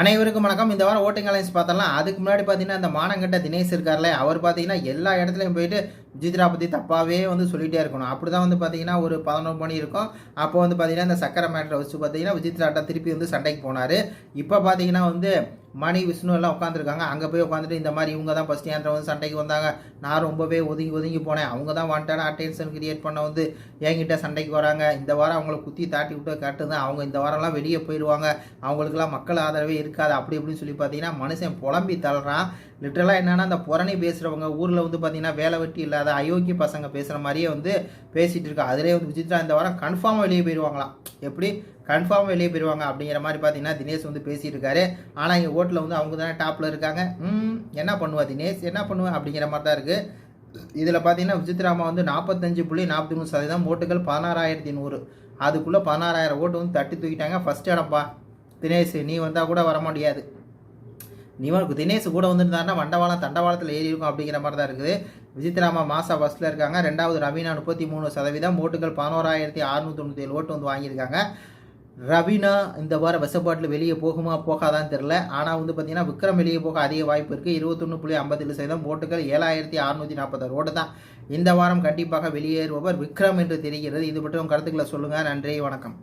அனைவருக்கும் வணக்கம். இந்த வாரம் ஓட்டிங் அலைன்ஸ் பார்த்தலாம் அதுக்கு முன்னாடி பார்த்தீங்கன்னா இந்த மானங்கட்ட தினேஷ் இருக்கார்ல அவர் பார்த்தீங்கன்னா எல்லா இடத்துலையும் போயிட்டு விஜித்ரா பற்றி தப்பாகவே வந்து சொல்லிகிட்டே இருக்கணும். அப்படி தான் வந்து பார்த்தீங்கன்னா ஒரு பதினொரு மணி இருக்கும். அப்போ வந்து பார்த்தீங்கன்னா இந்த சக்கரை மேட்டரை வச்சு பார்த்தீங்கன்னா விஜித்ராட்ட திருப்பி வந்து சண்டைக்கு போனார். இப்போ பார்த்தீங்கன்னா வந்து மணி விஷ்ணு எல்லாம் உட்காந்துருக்காங்க அங்கே போய் உட்காந்துட்டு இந்த மாதிரி இவங்க தான் ஃபஸ்ட் ஏந்திரம் வந்து சண்டைக்கு வந்தாங்க. நான் ரொம்பவே ஒதுங்கி ஒதுங்கி போனேன். அவங்க தான் வாண்டான அட்டென்ஷன் கிரியேட் பண்ண வந்து என்கிட்ட சண்டைக்கு வராங்க. இந்த வாரம் அவங்கள குத்தி தாட்டி விட்டு காட்டுதான் அவங்க இந்த வாரம்லாம் வெளியே போயிடுவாங்க. அவங்களுக்குலாம் மக்கள் ஆதரவே இருக்காது. அப்படி இப்படின்னு சொல்லி பார்த்தீங்கன்னா மனுஷன் புலம்பி தள்ளுறான். லிட்டரலாக என்னென்னா அந்த புறணி பேசுகிறவங்க ஊரில் வந்து பார்த்தீங்கன்னா வேலை வெட்டி இல்லாத அயோக்கிய பசங்க பேசுகிற மாதிரியே வந்து பேசிகிட்டு இருக்கா. அதிலே வந்து விஜித்ரா இந்த வாரம் கன்ஃபார்மாக வெளியே போயிடுவாங்களாம் எப்படி? கன்ஃபார்ம் வெளியே போயிடுவாங்க அப்படிங்கிற மாதிரி பார்த்தீங்கன்னா தினேஷ் வந்து பேசியிருக்காரு. ஆனால் இங்கே ஓட்டில் வந்து அவங்க தானே டாப்பில் இருக்காங்க. ம் என்ன பண்ணுவா தினேஷ்? என்ன பண்ணுவேன் அப்படிங்கிற மாதிரி தான் இருக்குது இதில் பார்த்தீங்கன்னா விசித்ராமா வந்து நாற்பத்தஞ்சு புள்ளி நாற்பத்தி மூணு சதவீதம் ஓட்டுகள் பதினாறாயிரத்தி நூறு. அதுக்குள்ளே பதினாறாயிரம் ஓட்டு வந்து தட்டி தூக்கிட்டாங்க. ஃபஸ்ட் இடம்ப்பா தினேஷ் நீ வந்தால் கூட வர முடியாது. நீ தினேஷ் கூட வந்திருந்தாருன்னா வண்டவாளம் தண்டவாளத்தில் ஏறி இருக்கும் அப்படிங்கிற மாதிரி தான் இருக்குது. விசித்ராமா மாசா ஃபஸ்ட்டில் இருக்காங்க. ரெண்டாவது ரவீனா முப்பத்தி மூணு சதவீதம் ஓட்டுகள் பதினோராயிரத்தி அறுநூத்தி தொண்ணூற்றி ஏழு ஓட்டு வந்து வாங்கியிருக்காங்க. ரவினா இந்த வாரம் வசப்பாட்டில் வெளியே போகுமா போகாதான்னு தெரில ஆனால் வந்து பார்த்தீங்கன்னா விக்ரம் வெளியே போக அதிக வாய்ப்பு இருக்குது இருபத்தொன்று புள்ளி ஐம்பத்தேழு சதவீதம் ஓட்டுகள் ஏழாயிரத்தி அறுநூற்றி நாற்பத்தாறு ஓட்டு தான் இந்த வாரம் கண்டிப்பாக வெளியேறுபவர் விக்ரம் என்று தெரிகிறது. இது பற்றி உங்கள் கருத்துக்களை சொல்லுங்கள் நன்றி வணக்கம்.